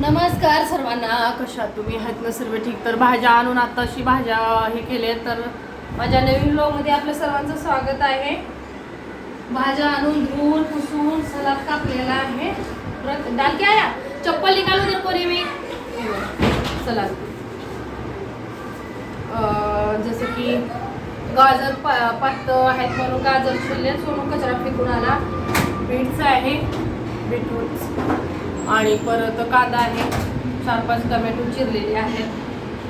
नमस्कार सर्वांना कशा तुम्ही? आहेत ना सर्व ठीक? तर भाज्या आणून आताशी भाज्या हे केले तर माझ्या नवीन ब्लॉगमध्ये आपल्या सर्वांचं स्वागत आहे. भाज्या आणून धुवून पुसून सलाद कापलेला आहे. परत डाल क्या आया? चप्पल निघालो तर कोणी मी. सलाद. जसं की गाजर पा पातळ आहेत म्हणून गाजर छिल्ले सोडून कचरा फेकून आला. बीटचं आहे. बीटरूट आणि परत कांदा आहे. चार पाच टमॅटो चिरलेले आहेत.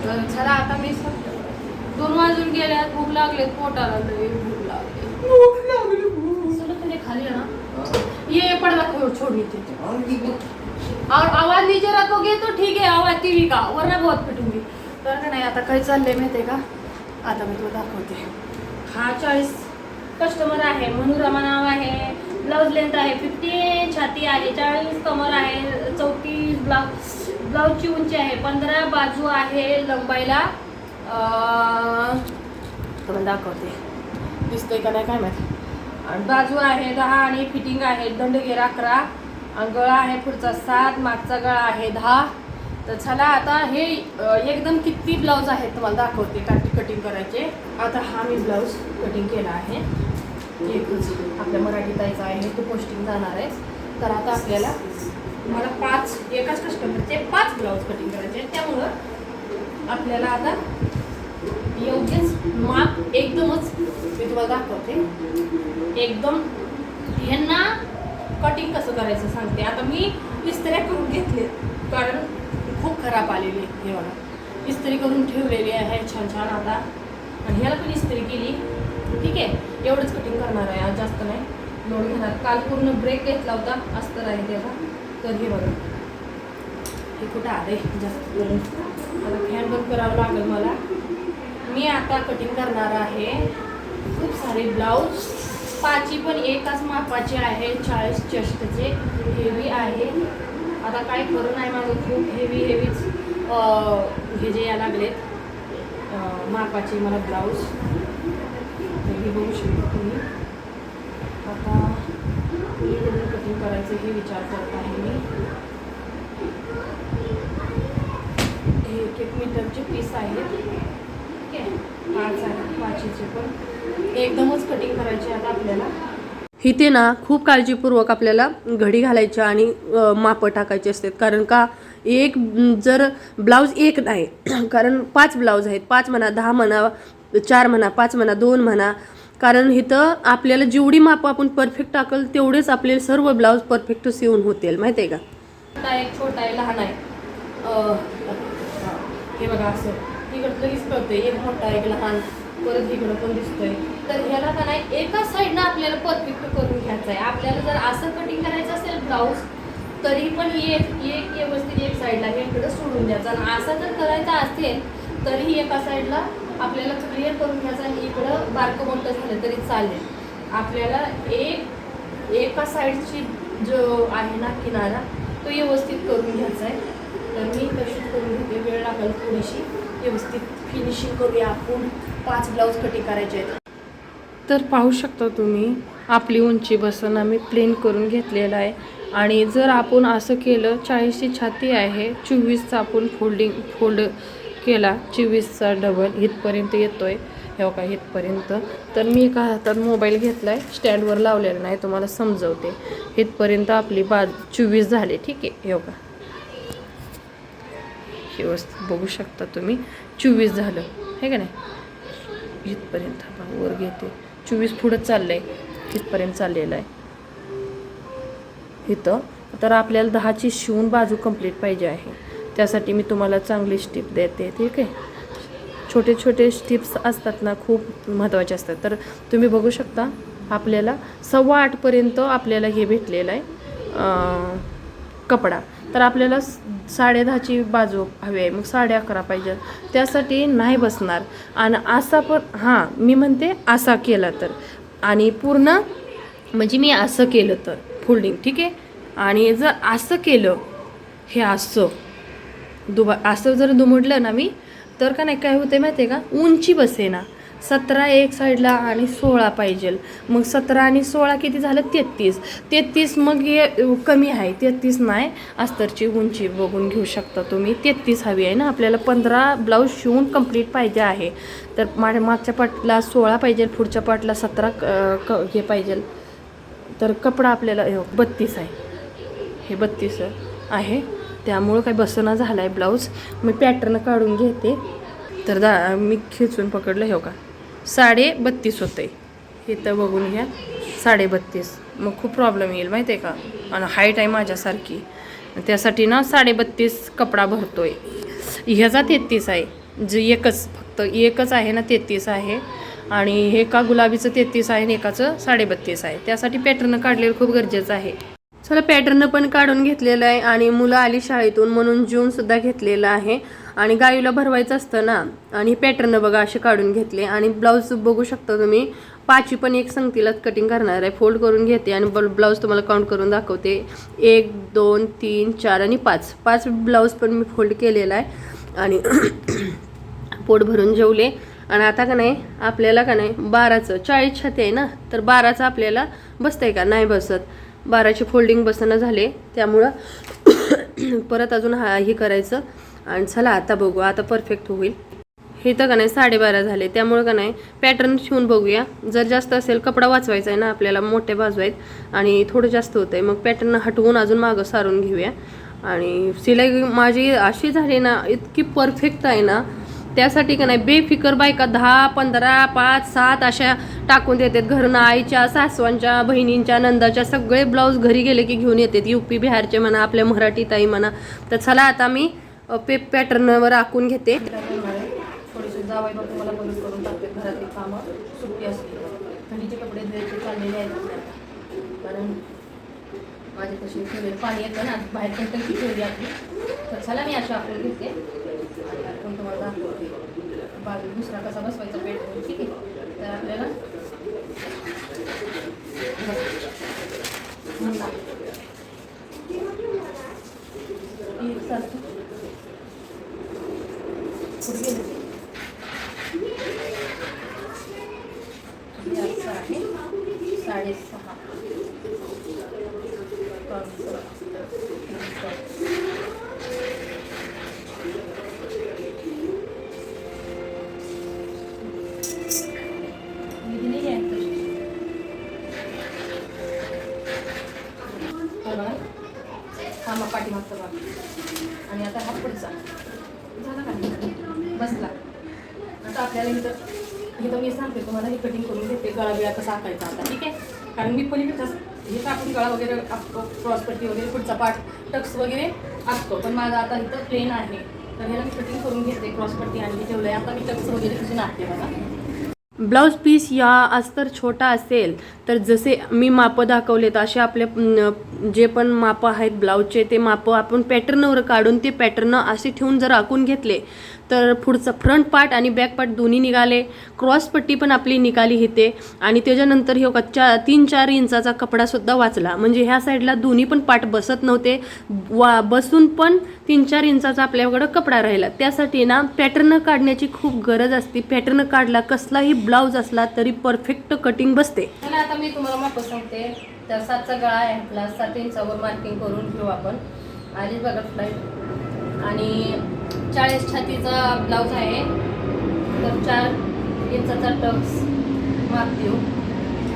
तर चला आता मी दोन वाजून गेल्या भूक लागले पोटाला भूक लागली. भूक लागली. खाली ना. ये पडदा खोड छोड़ नीचे और आवाज नीचे रखोगे तो ठीक है आवाज टीव्ही का वरना बहुत पिटूंगी तर का नाही आता काय चाललंय माहितीये का? आता मी तुला दाखवते. हा चाळीस कस्टमर आहे. मनोरमा नाव आहे. ब्लाऊज लेंथ आहे फिफ्टी छाती आहे चाळीस कमर आहे चौतीस ब्लाऊज ब्लाऊजची उंची आहे पंधरा बाजू आहे लंबाईला. तुम्हाला दाखवते. दिसतंय का नाही काय माहिती. आणि बाजू आहे दहा आणि फिटिंग आहे दंडगेर अकरा. गळा आहे पुढचा सात मागचा गळा आहे दहा. तर झाला आता हे एकदम किती ब्लाऊज आहेत तुम्हाला दाखवते काठी कटिंग करायचे. आता हा मी ब्लाऊज कटिंग केला आहे. आपल्या मराठी ताईचा आहे तो पोस्टिंग जाणार आहे. तर आता आपल्याला मला पाच एकाच कस्टमरचे पाच ब्लाऊज कटिंग करायचे आहेत. त्यामुळं आपल्याला आता योग्यच माप एकदमच मी तुम्हाला दाखवते. एकदम ह्यांना कटिंग कसं करायचं सांगते. आता मी इस्त्र्या करून घेतले कारण खूप खराब आलेली आहे हे बघा. इस्त्री करून ठेवलेली आहे छान छान आता. आणि ह्याला पण इस्त्री केली. ठीक आहे? एवढंच कटिंग करणार आहे आज जास्त नाही. लोड घेणार. काल पूर्ण ब्रेक घेतला होता अस्तर आहे त्याचा तर हे बघा. हे कुठं आले जास्त करून आता फॅन बंद करावं लागेल मला. मी आता कटिंग करणार आहे. खूप सारे ब्लाऊज पाची पण एकाच मापाचे आहे. चाळीस चष्टचे. हेवी आहे. आता काय करू नाही माझं खूप हेवी हेवीच हे जे या लागलेत मापाचे मला ब्लाऊज हे बघू शकता तुम्ही. आता कटिंग करायचं हे विचार करत आहे मी. हे एक एक मीटरचे पीस आहेत. ठीक आहे पाच आहे पाचीचे पण. एकदमच कटिंग करायची आता आपल्याला. इथे ना खूप काळजीपूर्वक आपल्याला घडी घालायच्या आणि मापं टाकायची असतात. कारण का एक म, जर ब्लाऊज एक नाही कारण पाच ब्लाऊज आहेत. पाच म्हणा दहा म्हणा चार म्हणा पाच म्हणा दोन म्हणा. कारण इथं आपल्याला जेवढी मापं आपण परफेक्ट टाकल तेवढेच आपले सर्व ब्लाऊज परफेक्ट शिवून होतील. माहिती आहे का? छोटा एक छोटा आहे लहान आहे हे बघा असं. इकडं लगेच कळतंय एक मोठा एक लहान. परत इकडं पण दिसतोय. तर ह्याला का नाही एका साईडनं आपल्याला परफेक्ट करून घ्यायचं आहे आपल्याला जर असं कटिंग करायचं असेल ब्लाऊज तरी पण एक एक व्यवस्थित एक साईडला हे इकडं सोडून द्यायचं. आणि असं जर करायचं असेल तरीही एका साईडला आपल्याला क्लिअर करून घ्यायचं आणि इकडं बारकं मोठं झालं तरी चालेल. आपल्याला एक एका साईडची जो आहे ना किनारा तो व्यवस्थित करून घ्यायचा आहे. तर मी कशीच करून घेते वेळ लागेल थोडीशी. व्यवस्थित फिनिशिंग करूया आपण. पाच ब्लाऊज कटिंग करायचे आहेत. तर पाहू शकता तुम्ही आपली उंची बसन आम्ही प्लेन करून घेतलेलं आहे. आणि जर आपण असं केलं चाळीसची छाती आहे चोवीसचा आपण फोल्डिंग फोल्ड केला चोवीसचा डबल इथपर्यंत येतो आहे हे का इथपर्यंत. तर मी एका हातात मोबाईल घेतला आहे स्टँडवर लावलेला नाही तुम्हाला समजवते. इथपर्यंत आपली बाज चोवीस झाले ठीक आहे. हे का व्यवस्थित बघू शकता तुम्ही. चोवीस झालं हे का नाही? इथपर्यंत आपण वर घेते. चोवीस पुढं चाललं आहे इथपर्यंत चाललेलं आहे. इथं. तर आपल्याला दहाची शिवून बाजू कंप्लीट पाहिजे आहे. त्यासाठी मी तुम्हाला चांगली स्टिप देते ठीक आहे? छोटे छोटे स्टिप्स असतात ना खूप महत्त्वाचे असतात. तर तुम्ही बघू शकता आपल्याला सव्वा आठपर्यंत आपल्याला हे भेटलेलं आहे कपडा. तर आपल्याला साडेदहाची साडे दहाची बाजू हवी आहे मग साडे अकरा पाहिजे. त्यासाठी नाही बसणार. आणि असा पण हां मी म्हणते असा केला तर. आणि पूर्ण म्हणजे मी असं केलं तर फोल्डिंग ठीक आहे? आणि जर असं केलं हे असं. दुबा असं जर दुमडलं ना मी तर का नाही काय होते माहिती आहे का? उंची बसे ना. सतरा एक साईडला आणि सोळा पाहिजे. मग सतरा आणि सोळा किती झालं? तेहतीस. तेहतीस मग हे कमी आहे. तेहतीस नाही अस्तरची उंची बघून घेऊ शकता तुम्ही. तेहतीस हवी आहे ना? आपल्याला पंधरा ब्लाऊज शिवून कंप्लीट पाहिजे आहे. तर माझ्या मागच्या पाटला सोळा पाहिजे पुढच्या पाटला सतरा क- क- हे पाहिजे. तर कपडा आपल्याला बत्तीस आहे. हे बत्तीस आहे. त्यामुळं काही बसना झाला आहे ब्लाऊज. मी पॅटर्न काढून घेते. तर दा मी खेचून पकडलं हे का साडे बत्तीस आहे हे तर बघून घ्या. साडे बत्तीस. मग खूप प्रॉब्लेम येईल माहिती आहे का? आणि हाईट आहे माझ्यासारखी. त्यासाठी ना साडे बत्तीस कपडा आहे ह्याचा तेहतीस आहे. जे एकच फक्त एकच आहे ना तेहतीस आहे. आणि हे का गुलाबीचं तेहतीस आहे आणि एकाचं साडे बत्तीस आहे. त्यासाठी पॅटर्न काढलेलं खूप गरजेचं आहे. चला पॅटर्न पण काढून घेतलेलं आहे आणि मुलं आली शाळेतून म्हणून जून सुद्धा घेतलेला आहे. आणि गाईला भरवायचं असतं ना आणि पॅटर्न बघा असे काढून घेतले. आणि ब्लाऊज बघू शकता तुम्ही पाचवी पण एक संगतीलाच कटिंग करणार आहे. फोल्ड करून घेते आणि ब्लाऊज तुम्हाला काउंट करून दाखवते. एक दोन तीन चार आणि पाच. पाच ब्लाऊज पण मी फोल्ड केलेला आहे. आणि पोट भरून जेवले. आणि आता का नाही आपल्याला का नाही बाराचं चाळीस छाती आहे ना तर बाराचं आपल्याला बसतंय का? नाही बसत. बाराचे फोल्डिंग बसणं झाले. त्यामुळं परत अजून हा हे करायचं. आणि चला आता बघू आता परफेक्ट होईल. हे तर का नाही साडेबारा झाले. त्यामुळं का नाही पॅटर्न शिवून बघूया. जर जास्त असेल कपडा वाचवायचा आहे ना आपल्याला मोठे बाजू आहेत. आणि थोडं जास्त होतं आहे मग पॅटर्न हटवून अजून मागं सारून घेऊया. आणि सिलाई माझी अशी झाली ना इतकी परफेक्ट आहे ना. त्यासाठी का नाही बेफिकर बायका दहा पंधरा पाच सात अशा टाकून देतात. घरून आईच्या सासवांच्या बहिणींच्या नंदाच्या सगळे ब्लाऊज घरी गेले की घेऊन येतात. युपी बिहारचे म्हणा आपल्या मराठी ताई म्हणा. तर चला आता मी पे पॅटर्नवर आखून घेते. जावाई मला मदत करून टाकते घरातली कामं. सुट्टी असते. थंडीचे कपडे धुवायचे चाललेले आहेत. कारण माझे तसे पाणी येतं ना बाहेर टंकी ठेवली आपली. तर चला मी आपण घेते. तुम्हाला दाखवते. बाजू दुसरा कसा बसवायचा पेट ठीक आहे. तर आपल्याला Thank you. मी सांगते तुम्हाला हे कटिंग करून घेते गळा बिळा कसा आखायचा आता ठीक आहे? कारण मी पलीकडचा हे टाकून गळा वगैरे आखतो क्रॉसपट्टी वगैरे पुढचा पाठ टक्स वगैरे आखतो. पण माझा आता इथं प्लेन आहे. तर ह्याला मी कटिंग करून घेते क्रॉसपट्टी आणली ठेवलं आहे आता मी टक्स वगैरे कशी नाखते बघा. ब्लाऊज पीस या अस्तर छोटा असेल तर जसे मी मापं दाखवलेत असे आपले जे पण मापं आहेत ब्लाऊजचे ते मापं आपण पॅटर्नवर काढून ते पॅटर्न असे ठेवून जर आखून घेतले तर पुढचं फ्रंट पार्ट आणि बॅक पार्ट दोन्ही निघाले. क्रॉस पट्टी पण आपली निघाली इथे. आणि त्याच्यानंतर हे कच्चा तीन चार इंचाचा कपडासुद्धा वाचला. म्हणजे ह्या साईडला दोन्ही पण पार्ट बसत नव्हते. वा बसून पण तीन चार इंचाचा आपल्याकडं कपडा राहिला. त्यासाठी ना पॅटर्न काढण्याची खूप गरज असते. पॅटर्न काढला कसलाही ब्लाऊज असला तरी परफेक्ट कटिंग बसते. चला आता मी तुम्हाला माप सांगते. तर सातचा गळा आहे आपला. सात इंचावर मार्किंग करून घेऊ आपण. आली बघा फ्लाईट आणि चाळीस छातीचा ब्लाऊज आहे. तर चार इंचाचा टक्स माप देऊ.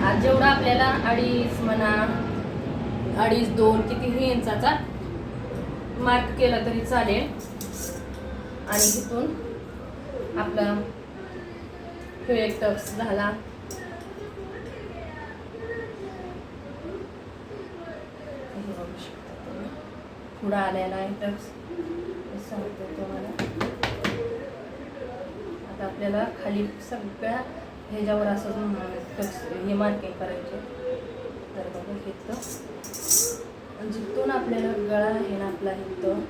आज जेवढा आपल्याला अडीच म्हणा अडीच दोन कितीही इंचाचा मार्क केला तरी चालेल. आणि तिथून आपला तो एक टक्स झाला. हे पुढं आलेला आहे टक्स हे सांगतो तुम्हाला. आता आपल्याला खाली सगळ्या ह्याच्यावर असं टक्स हे मार्किंग करायचे. तर बघा इथं जिथून आपल्याला गळा आहे ना आपला इथं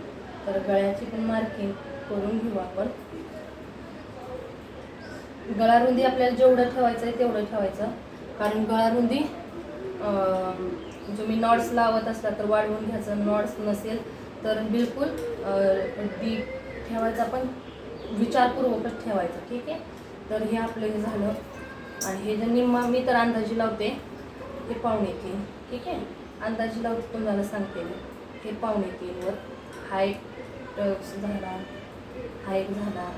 तर गळ्याची पण मार्किंग करून घेऊ आपण. गळारुंदी आपल्याला जेवढं ठेवायचं आहे तेवढं ठेवायचं. कारण गळारुंदी तुम्ही नॉट्स लावत असला तर वाढवून घ्यायचं नॉट्स नसेल तर बिलकुल डी ठेवायचा पण विचारपूर्वकच ठेवायचं ठीक आहे? तर हे आपलं हे झालं. आणि हे जे निम्मा मी तर अंदाजी लावते हे पाहुणे येतील ठीक आहे? अंदाजे लावते तुम्हाला सांगते मी. हे पाहुणे तीनवर हा एक टक्स झाला हा एक झाला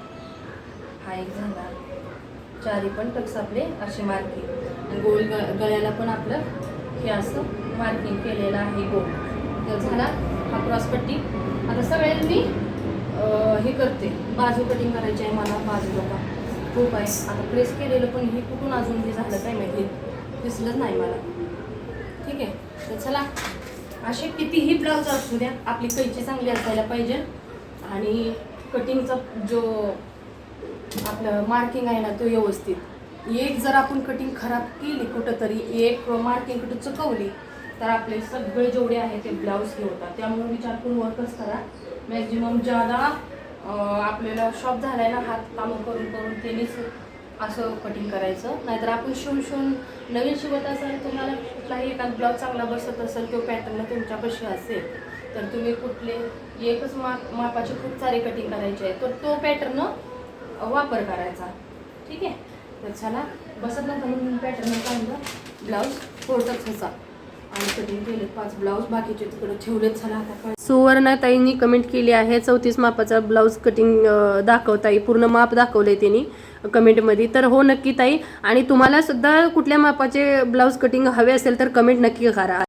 हा एक झाला. चारी पण टक्स आपले असे मार्किंग आणि गोल गळ्याला पण आपलं हे असं मार्किंग केलेलं आहे गोल. तर झाला हा क्रॉसपट्टी आता सगळ्यांनी मी हे करते. बाजू कटिंग करायची आहे मला बाजू लोका खूप आहे. आता प्रेस केलेलं पण हे कुठून अजून हे झालं काय माहिती? दिसलंच नाही मला. ठीक आहे? तर चला. असे कितीही ब्लाऊज असू द्या आपली कैची चांगली असायला पाहिजे. आणि कटिंगचा जो आपलं मार्किंग आहे ना तो व्यवस्थित. एक जर आपण कटिंग खराब केली कुठंतरी एक मार्किंग कुठं चुकवली तर आपले सगळे जेवढे आहे ते ब्लाऊज हे होतात. त्यामुळे विचार करून वर्कच करा. मॅक्झिमम ज्यादा आपल्याला शॉप झालाय ना हात कामं करून करून त्यांनीच असं कटिंग करायचं. नाहीतर आपण शिवून शिवून नवीन शिवत असाल तुम्हाला कुठलाही एखादा ब्लाऊज चांगला बसत असेल किंवा पॅटर्न तुमच्यापाशी असेल तर तुम्ही कुठले एकच माप मापाचे खूप सारे कटिंग करायचे आहे तर तो पॅटर्न वापर करायचा. ठीक आहे? तर चला बसत नव्हतं म्हणून पॅटर्न काढलं ब्लाऊज फोडतच ह्याचा आणि कटिंग केले पाच ब्लाऊज बाकीचे तिकडे ठेवलेच झाला आता सुवर्णाताईंनी कमेंट केली आहे. चौतीस मापाचा ब्लाऊज कटिंग दाखवताई. पूर्ण माप दाखवले त्यांनी कमेंटमध्ये तर हो नक्की ताई. आणि तुम्हाला सुद्धा कुठल्या मापाचे ब्लाऊज कटिंग हवे असेल तर कमेंट नक्की करा.